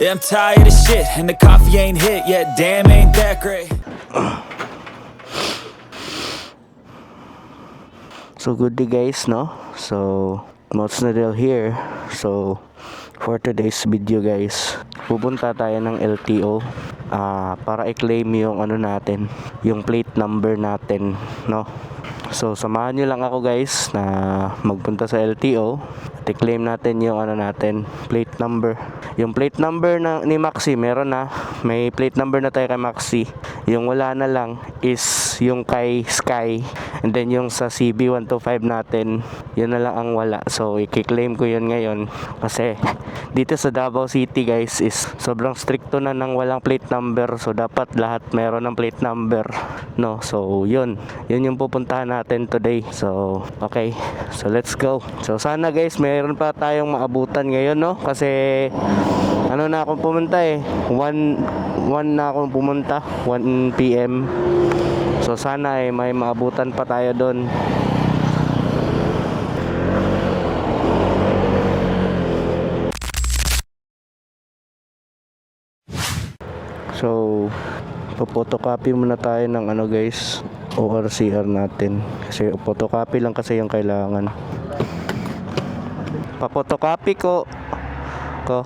Yeah, I'm tired of shit, and the coffee ain't hit yet. Damn, ain't that great. So good day guys, no? So, Mods Nadel here. So, for today's video guys, pupunta tayo ng LTO ah para i-claim yung ano natin, yung plate number natin, no? So, samahan nyo lang ako guys na magpunta sa LTO at i-claim natin yung ano natin, plate number. Yung plate number na, ni Maxi, meron na. May plate number na tayo kay Maxi. Yung wala na lang is yung kay Sky. And then yung sa CB125 natin, yun na lang ang wala. So, i-claim ko yun ngayon. Kasi dito sa Davao City guys is sobrang stricto na ng walang plate number. So, dapat lahat meron ng plate number. No? So, yun. Yun yung pupuntahan natin today. So, okay. So, let's go. So, sana guys, meron pa tayong maabutan ngayon, no? Kasi, ano na akong pumunta eh. 1 1 na akong pumunta. 1 p.m. So sana eh may maabutan pa tayo doon. So, photocopy muna tayo ng ano guys, ORCR natin. Kasi photocopy lang kasi yung kailangan. Pa-photocopy ko. Ko.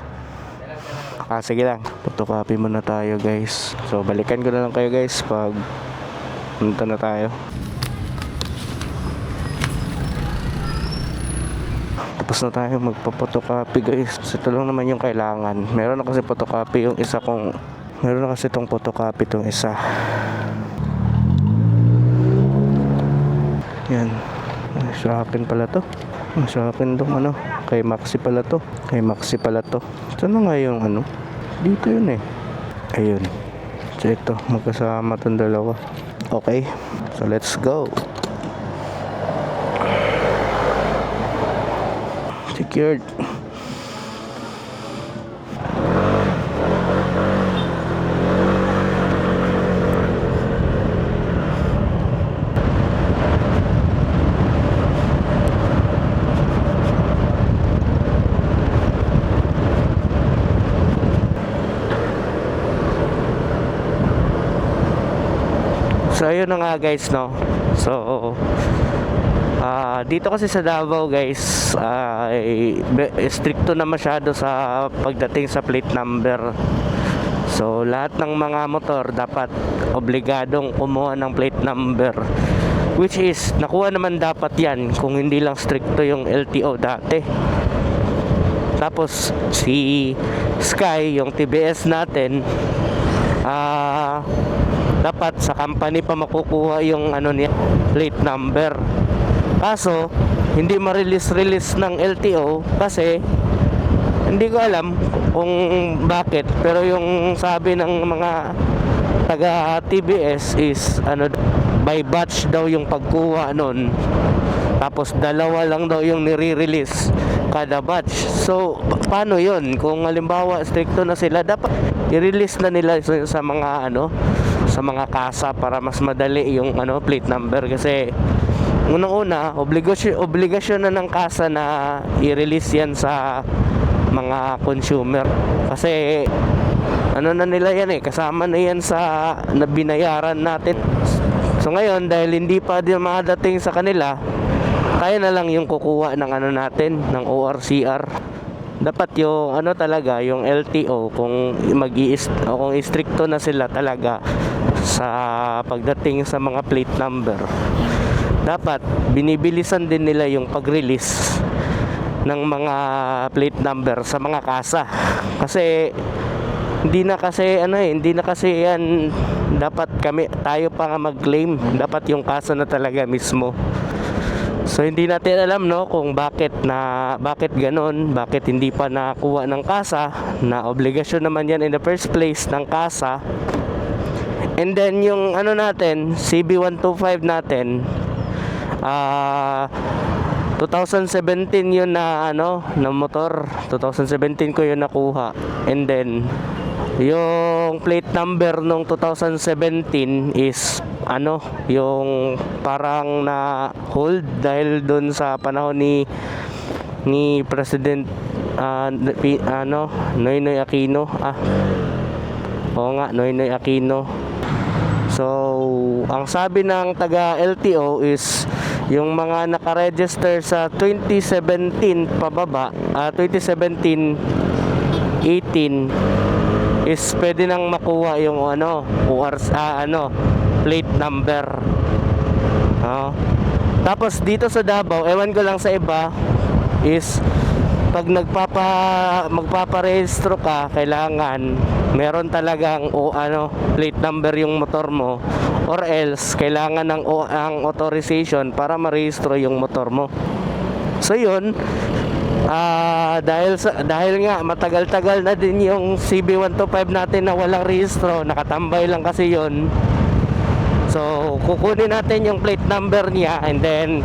Ah, sige lang. Photocopy muna tayo guys. So, balikan ko na lang kayo guys pag punta na tayo. Tapos na tayo magpa-photocopy guys. So, ito lang naman yung kailangan. Meron na kasi photocopy yung isa kong... Meron na kasi itong photocopy itong isa. Yan. Sa akin pala to. Sa akin to ano. Kay Maxi pala to. Kay Maxi pala to. Saan nga yung ano? Dito yun eh. Ayun. So ito, magkasama tong dalawa. Okay. So let's go. Secured. Ayun na nga guys no. So ah dito kasi sa Davao guys be- stricto na masyado sa pagdating sa plate number. So lahat ng mga motor dapat obligadong kumuha ng plate number. Which is nakuha naman dapat 'yan kung hindi lang stricto yung LTO dati. Tapos si Sky yung TBS natin ah dapat sa company pa makukuha yung ano niya plate number. Kaso hindi ma-release-release ng LTO kasi hindi ko alam kung bakit. Pero yung sabi ng mga taga TBS is ano by batch daw yung pagkuha nun. Tapos dalawa lang daw yung nire-release kada batch. So pa- paano yun? Kung halimbawa stricto na sila dapat i-release na nila sa, mga ano sa mga kasa para mas madali yung ano plate number. Kasi unang-una obligasyon obligasyon na ng kasa na i-release yan sa mga consumer. Kasi ano na nila yan eh kasama na yan sa na binayaran natin. So ngayon dahil hindi pa din makadating sa kanila kaya na lang yung kukuha ng ano natin ng ORCR dapat yung ano talaga yung LTO kung mag kung istrikto na sila talaga sa pagdating sa mga plate number. Dapat binibilisan din nila yung pag-release ng mga plate number sa mga kasa. Kasi hindi na kasi ano eh hindi na kasi yan dapat kami tayo pa nga mag-claim. Dapat yung kasa na talaga mismo So hindi natin alam no kung bakit na bakit ganun, bakit hindi pa nakuha ng kasa na obligasyon naman yan in the first place ng kasa. And then yung ano natin, CB125 natin ah 2017 yun na ano na motor 2017 ko yun nakuha and then yung plate number nung 2017 is ano yung parang na hold dahil doon sa panahon ni ni President pi- ano Noynoy Aquino. Ah oo nga Noynoy Aquino. So, ang sabi ng taga LTO is yung mga nakaregister sa 2017 pababa, ah 2017 18 is pwede nang makuha yung ano, OR ah, ano, plate number. Oh. Tapos dito sa Davao, ewan ko lang sa iba is pag nagpapa magpaparehistro ka, kailangan meron talagang o ano plate number yung motor mo or else kailangan ng o, ang authorization para marehistro yung motor mo. So yun, ah dahil sa, dahil nga matagal-tagal na din yung CB125 natin na walang rehistro, nakatambay lang kasi yun. So, kukunin natin yung plate number niya and then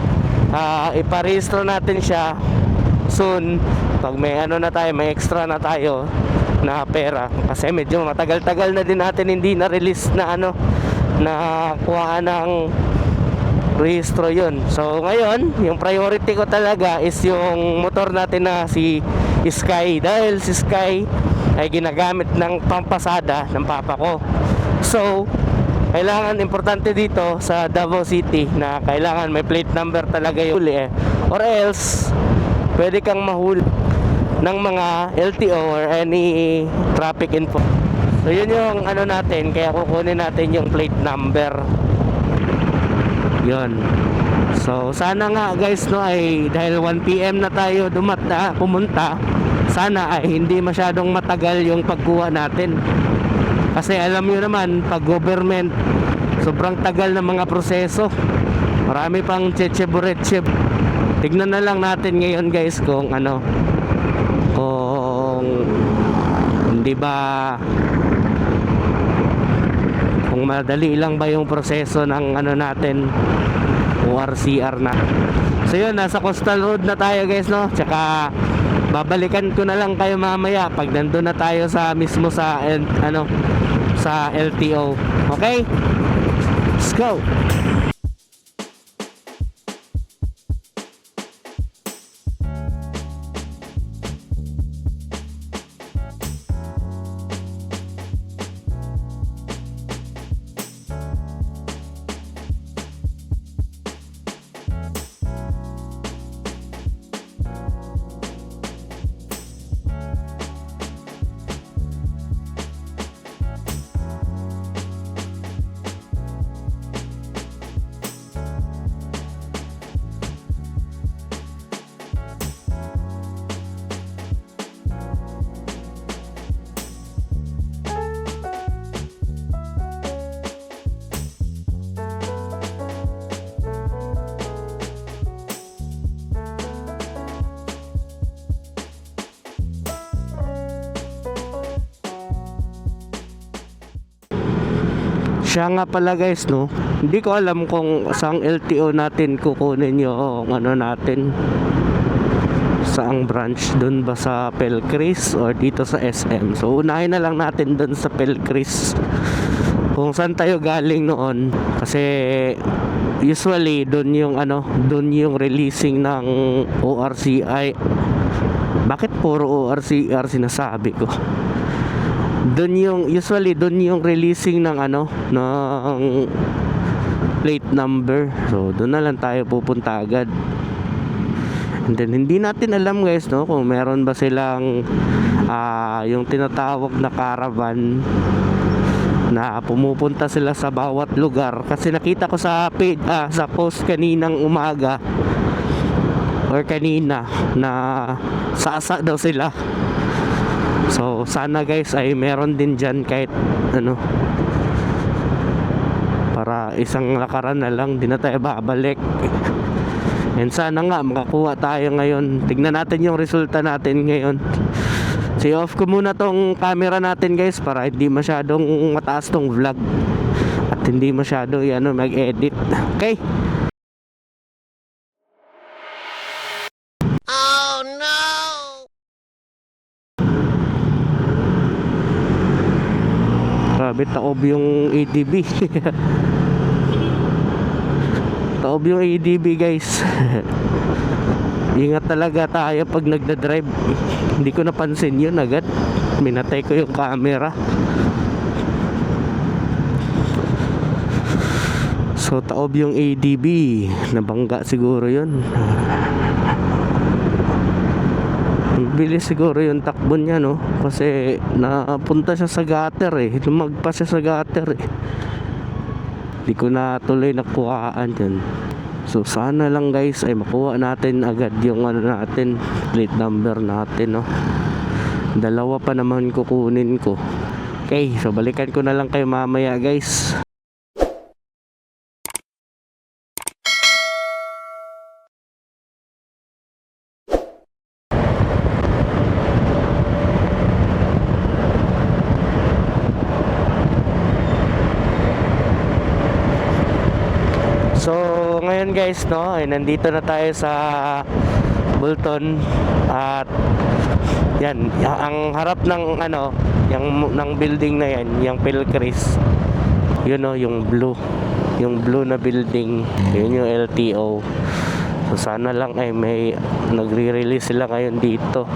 ah iparehistro natin siya soon. Pag may ano na tayo, may extra na tayo na pera. Kasi medyo matagal-tagal na din natin hindi na release na ano na kuhaan ng rehistro yun. So ngayon, yung priority ko talaga is yung motor natin na si Sky dahil si Sky ay ginagamit ng pampasada ng papa ko. So, kailangan importante dito sa Davao City na kailangan may plate number talaga yung huli eh. Or else, pwede kang mahuli ng mga LTO or any traffic info. So yun yung ano natin, kaya kukunin natin yung plate number. Yun. So sana nga guys no ay dahil 1 PM na tayo dumata pumunta, sana ay hindi masyadong matagal yung pagkuha natin. Kasi alam niyo naman pag government sobrang tagal ng mga proseso. Marami pang checheburetseb. Tignan na lang natin ngayon guys kung ano kung hindi ba kung madali lang ba yung proseso ng ano natin ORCR na. So yun nasa coastal road na tayo guys no? Tsaka babalikan ko na lang kayo mamaya pag nandun na tayo sa mismo sa ano sa LTO okay? Let's go Siya nga pala guys no? Hindi ko alam kung saang LTO natin kukunin yung ano natin. Saang branch Doon ba sa Pelcris or dito sa SM So unahin na lang natin doon sa Pelcris. Kung saan tayo galing noon. Kasi usually doon yung ano Doon yung releasing ng ORCI Bakit puro ORCR sinasabi ko doon yung usually doon yung releasing ng ano ng plate number. So doon na lang tayo pupunta agad. And then hindi natin alam guys no kung meron ba silang ah, yung tinatawag na caravan na pumupunta sila sa bawat lugar. Kasi nakita ko sa page ah, sa post kaninang umaga or kanina na sasa daw sila So sana guys ay meron din dyan kahit ano para isang lakaran na lang di na tayo babalik And sana nga makakuha tayo ngayon. Tignan natin yung resulta natin ngayon. Si off ko muna tong camera natin guys para hindi masyadong mataas tong vlog. At hindi masyado ano, mag-edit. Okay? Grabe, taob yung ADB. taob yung ADB guys. Ingat talaga tayo pag nagda-drive. Hindi ko napansin yun agad. Minatay ko yung camera. So taob yung ADB. Nabangga siguro yun. Ang bilis siguro yung takbo niya no? Kasi napunta siya sa gutter eh. Lumagpas siya sa gutter eh. Hindi ko na tuloy nakuhaan yun. So sana lang guys ay makuha natin agad yung ano natin plate number natin no? Dalawa pa naman kukunin ko. Okay so balikan ko na lang kayo mamaya guys So, ngayon guys, no, ay nandito na tayo sa Bulton at yan, ang harap ng ano, yung ng building na yan, yung Pilcris. Yun no, yung blue. Yung blue na building, yun yung LTO. So sana lang ay may nagre-release sila ngayon dito.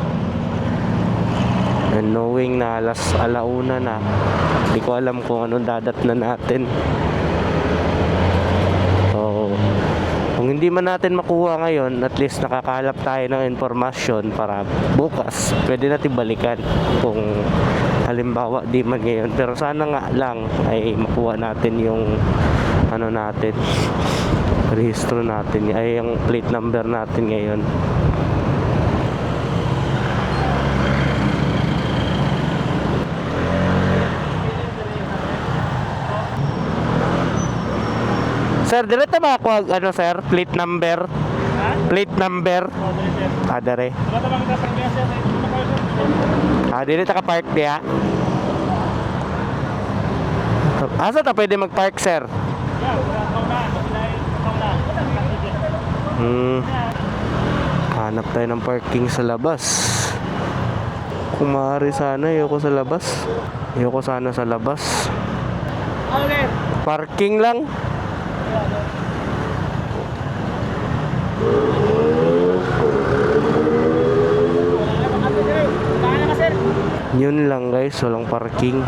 And knowing na alas alauna na, hindi ko alam kung anong dadat na natin. So, kung hindi man natin makuha ngayon, at least nakakahalap tayo ng informasyon para bukas, pwede natin balikan kung halimbawa di man ngayon. Pero sana nga lang ay makuha natin yung ano natin, rehistro natin, ay yung plate number natin ngayon. Sir, direta ba ako ano sir, plate number? Plate number? Ah, dere. Ah, dili ta ka park diya. Asa ta pwede mag-park, sir? Hmm. Hanap tayo ng parking sa labas. Kung maaari sana, ayoko sa labas. Ayoko sana sa labas. Parking lang. Yun lang guys, walang parking.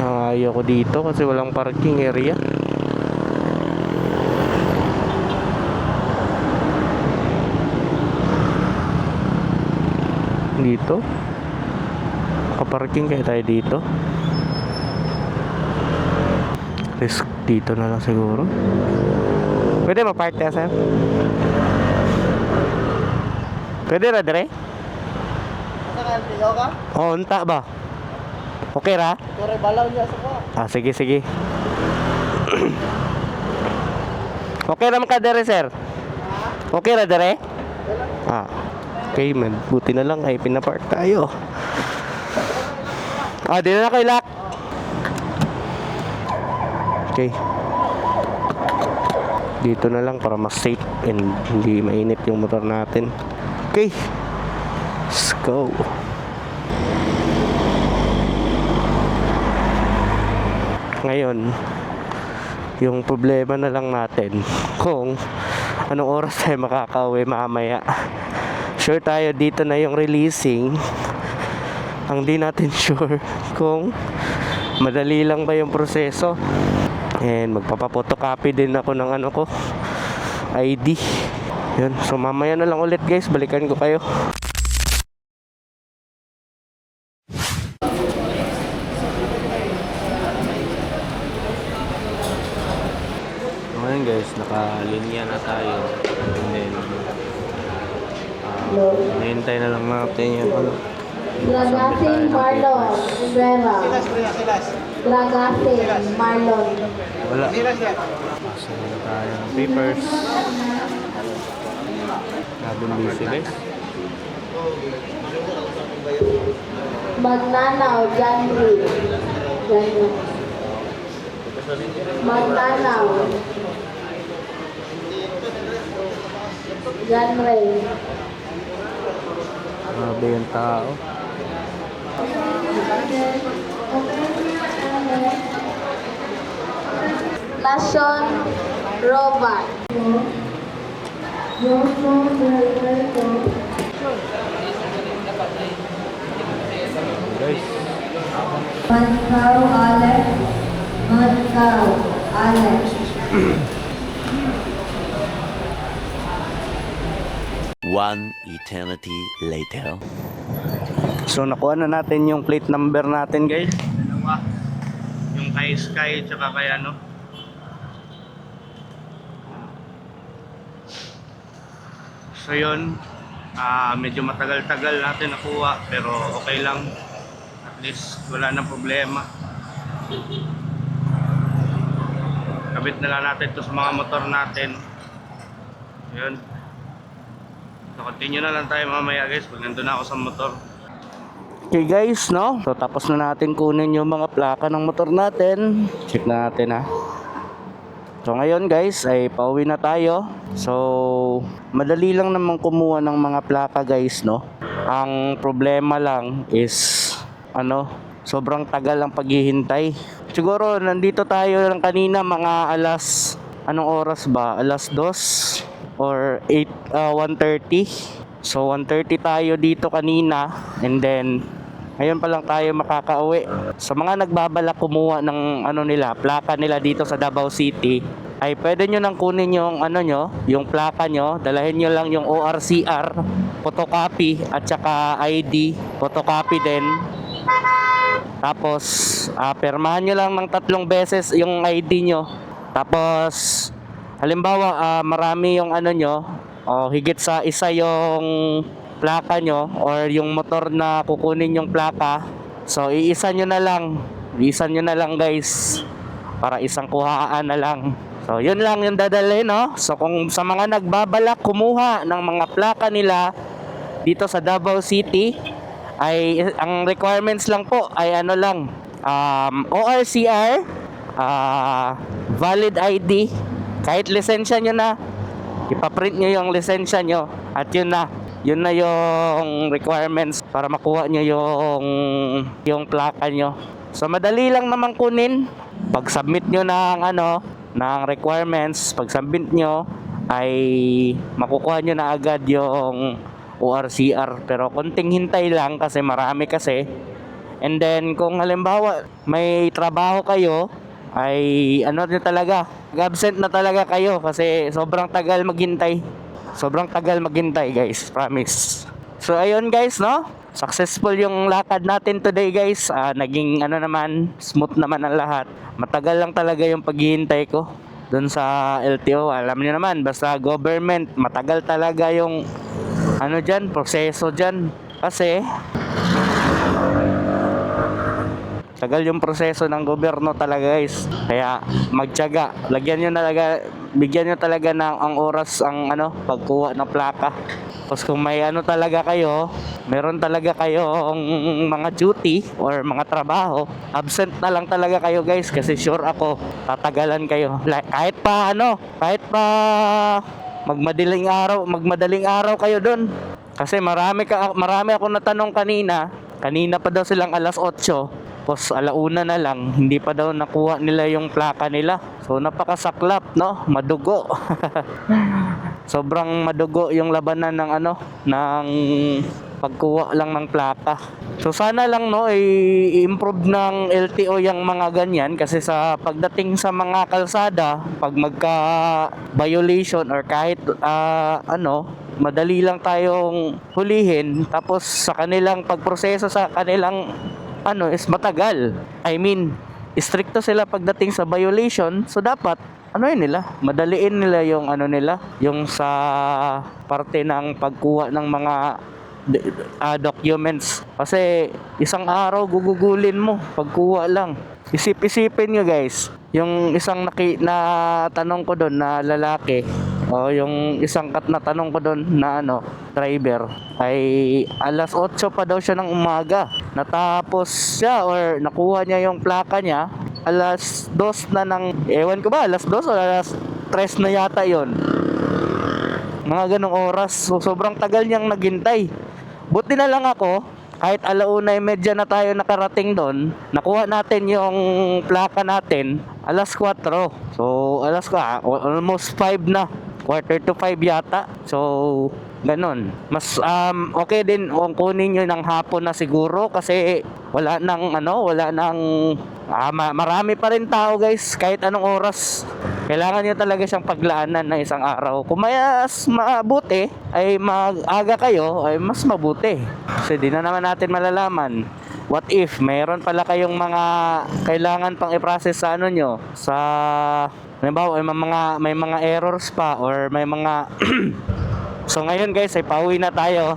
Ah, Ayaw ko dito kasi walang parking area. Dito. Kaparking kaya tayo dito. Risk dito na lang siguro. Pwede ma-park tayo, sir? Pwede ra, dire? Oo, unta ba? Okay ra? Ah, sige, sige. okay naman ka dere, sir? Okay ra, dere? Ah, okay man. Buti na lang ay pinapark tayo. Ah, di na kayo lock. Okay. Dito na lang para mas safe and hindi mainit yung motor natin. Okay. Let's go. Ngayon, yung problema na lang natin kung anong oras tayo makakauwi mamaya. Sure tayo dito na yung releasing. Ang di natin sure kung madali lang ba yung proseso. And magpapapotocopy din ako ng ano ko ID. Yun. So mamaya na lang ulit guys, balikan ko kayo. Ngayon guys, nakalinya na tayo. And then, uh, hinihintay na lang natin yung ano. Dragasin Marlon Rivera. Dragasin Marlon. Wala. Pasa na tayo ng papers. Masyadong busy guys. Magnanaw. John Ray. Magnanaw. John Ray. Grabe yung tao. Lason Robert. Mankaw Alex. Mankaw Alex. One eternity later. So nakuha na natin yung plate number natin guys. Dalawa. Yung kay Sky tsaka kay ano. So yun, ah medyo matagal-tagal natin nakuha pero okay lang. At least wala nang problema. Kabit na lang natin to sa mga motor natin. Yun. So continue na lang tayo mamaya guys pag nandun na ako sa motor. Okay guys, no? So tapos na natin kunin yung mga plaka ng motor natin. Check na natin ha. So ngayon guys ay pauwi na tayo. So madali lang naman kumuha ng mga plaka guys, no? Ang problema lang is ano, sobrang tagal ang paghihintay. Siguro nandito tayo lang kanina mga alas anong oras ba? Alas 2 or 8 uh, 1:30. So 1:30 tayo dito kanina and then ngayon pa lang tayo makakauwi. Sa mga nagbabalak kumuha ng ano nila, plaka nila dito sa Davao City, ay pwede nyo nang kunin yung ano nyo, yung plaka nyo, dalahin nyo lang yung ORCR, photocopy at saka ID, photocopy din. Tapos, ah, permahan nyo lang ng tatlong beses yung ID nyo. Tapos, halimbawa, ah, marami yung ano nyo, o higit sa isa yung plaka nyo or yung motor na kukunin yung plaka. So, iisa nyo na lang. Iisa nyo na lang guys. Para isang kuhaan na lang. So, yun lang yung dadalhin, no? So, kung sa mga nagbabalak kumuha ng mga plaka nila dito sa Davao City, ay ang requirements lang po ay ano lang um, ORCR ah, valid ID kahit lisensya nyo na ipaprint nyo yung lisensya nyo at yun na yun na yung requirements para makuha nyo yung yung plaka nyo. So madali lang naman kunin. Pag submit nyo ng ano ng requirements pag submit nyo ay makukuha nyo na agad yung ORCR pero konting hintay lang kasi marami kasi. And then kung halimbawa may trabaho kayo ay ano nyo talaga? Absent na talaga kayo kasi sobrang tagal maghintay sobrang tagal maghintay guys promise so ayun guys no successful yung lakad natin today guys Ah, naging ano naman smooth naman ang lahat matagal lang talaga yung paghihintay ko doon sa LTO alam niyo naman basta government matagal talaga yung ano dyan, proseso dyan. Kasi, tagal yung proseso ng gobyerno talaga guys. Kaya, magtyaga. Lagyan nyo talaga, bigyan nyo talaga ng ang oras ang ano, pagkuha ng plaka. Tapos kung may ano talaga kayo, meron talaga kayong mga duty or mga trabaho, absent na lang talaga kayo guys kasi sure ako, tatagalan kayo. Like, kahit pa ano, kahit pa magmadaling araw, magmadaling araw kayo doon. Kasi marami ka marami ako natanong kanina. Kanina pa daw silang alas 8. Tapos alauna na lang, hindi pa daw nakuha nila yung plaka nila. So napakasaklap, no? Madugo. Sobrang madugo yung labanan ng ano, ng pagkuha lang ng plaka. So sana lang no i-improve ng LTO yung mga ganyan kasi sa pagdating sa mga kalsada, pag magka violation or kahit ah, ano, madali lang tayong hulihin tapos sa kanilang pagproseso sa kanilang ano is matagal. I mean, stricto sila pagdating sa violation. So dapat ano yun nila, madaliin nila yung ano nila, yung sa parte ng pagkuha ng mga ah, documents. Kasi isang araw gugugulin mo pagkuha lang. Isip-isipin nyo guys, yung isang naki, na tanong ko doon na lalaki, O yung isang kat na tanong ko doon na ano, driver ay alas 8 pa daw siya ng umaga. Natapos siya or nakuha niya yung plaka niya alas 2 na ng ewan ko ba, alas 2 o alas 3 na yata yon mga ganong oras. So, sobrang tagal niyang naghintay. Buti na lang ako, kahit alauna ay medya na tayo nakarating doon, nakuha natin yung plaka natin, alas 4. So, alas ka, almost 5 na. Quarter to 5 yata. So, ganon. Mas um, okay din kung kunin nyo ng hapon na siguro kasi wala nang ano, wala nang ah, ma- marami pa rin tao guys kahit anong oras. Kailangan nyo talaga siyang paglaanan na isang araw. Kung mas mabuti ay mag-aga kayo ay mas mabuti. Kasi di na naman natin malalaman. What if mayroon pala kayong mga kailangan pang i-process sa ano nyo sa halimbawa may mga may mga errors pa or may mga So ngayon guys ay pauwi na tayo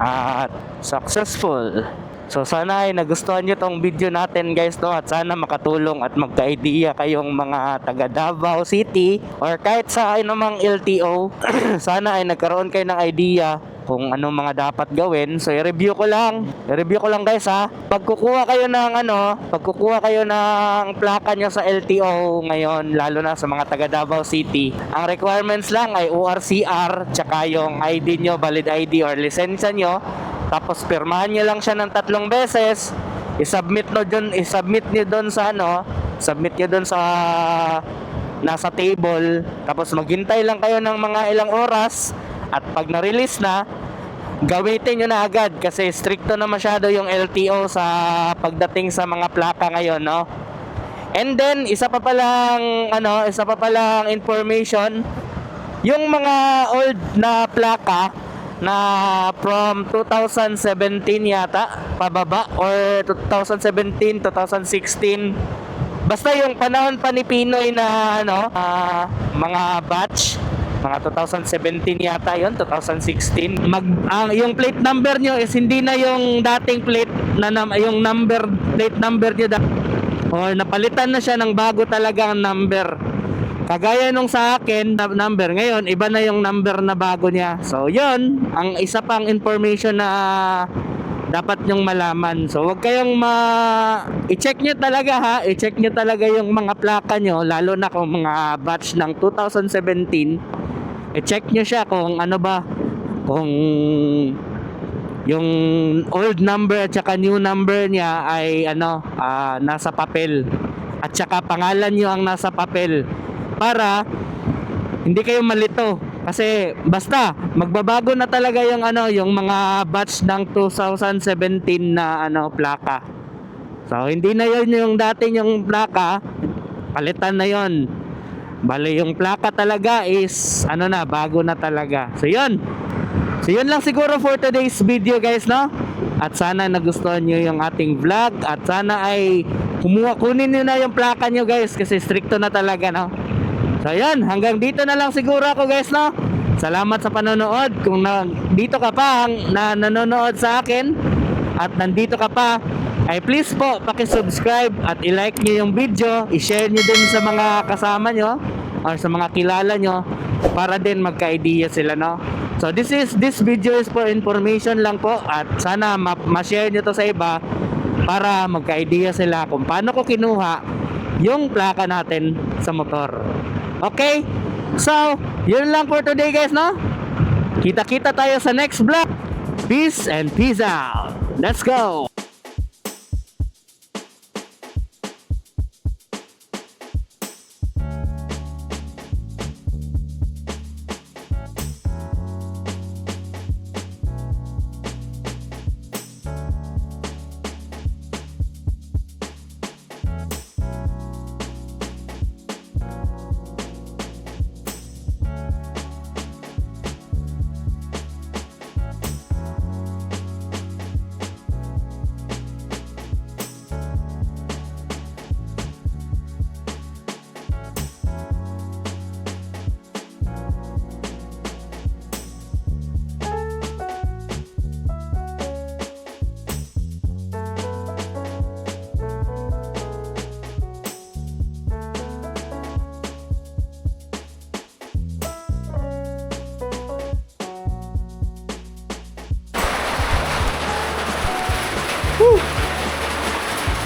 at successful. So sana ay nagustuhan nyo tong video natin guys no at sana makatulong at magka-idea kayong mga taga Davao City or kahit sa anumang LTO sana ay nagkaroon kayo ng idea kung ano mga dapat gawin. So i-review ko lang. I-review ko lang guys ha. Pag kayo ng ano, pag kayo ng plaka nyo sa LTO ngayon, lalo na sa mga taga Davao City, ang requirements lang ay ORCR tsaka yung ID nyo, valid ID or lisensya nyo. Tapos pirmahan nyo lang siya ng tatlong beses. I-submit no dun, i-submit nyo doon sa ano, submit nyo doon sa nasa table. Tapos maghintay lang kayo ng mga ilang oras at pag na-release na, gamitin nyo na agad kasi stricto na masyado yung LTO sa pagdating sa mga plaka ngayon, no? And then, isa pa palang, ano, isa pa palang information, yung mga old na plaka na from 2017 yata pababa or 2017, 2016 basta yung panahon pa ni Pinoy na ano, ah, mga batch mga 2017 yata yon 2016 mag ang yung plate number nyo is hindi na yung dating plate na yung number plate number nyo or napalitan na siya ng bago talagang number kagaya nung sa akin number ngayon iba na yung number na bago niya. So yon ang isa pang information na dapat nyong malaman. So wag kayong ma i-check nyo talaga ha? I-check nyo talaga yung mga plaka nyo lalo na kung mga batch ng 2017 i-check nyo siya kung ano ba kung yung old number at saka new number niya ay ano ah, nasa papel. At saka pangalan nyo ang nasa papel para hindi kayo malito kasi basta magbabago na talaga yung ano yung mga batch ng 2017 na ano plaka so hindi na yun yung dati yung plaka palitan na yon Bale, yung plaka talaga is, ano na, bago na talaga. So, yun. So, yun lang siguro for today's video, guys, no? At sana nagustuhan nyo yung ating vlog. At sana ay kumuha, kunin nyo na yung plaka nyo, guys. Kasi stricto na talaga, no? So, yun. Hanggang dito na lang siguro ako, guys, no? Salamat sa panonood. Kung na, dito ka pa ang, na nanonood sa akin at nandito ka pa, ay please po paki-subscribe at i-like niyo yung video, i-share niyo din sa mga kasama nyo or sa mga kilala nyo para din magka-idea sila no. So this is this video is for information lang po at sana ma- ma-share niyo to sa iba para magka-idea sila kung paano ko kinuha yung plaka natin sa motor. Okay? So, yun lang for today guys no. Kita-kita tayo sa next vlog. Peace and peace out. Let's go.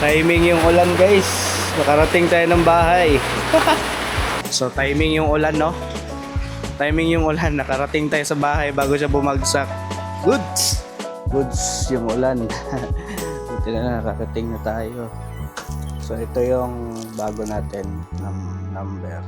Timing yung ulan guys. Nakarating tayo ng bahay. so timing yung ulan no. Timing yung ulan. Nakarating tayo sa bahay bago siya bumagsak. Goods! Goods yung ulan. Buti na nakarating na tayo. So ito yung bago natin ng number.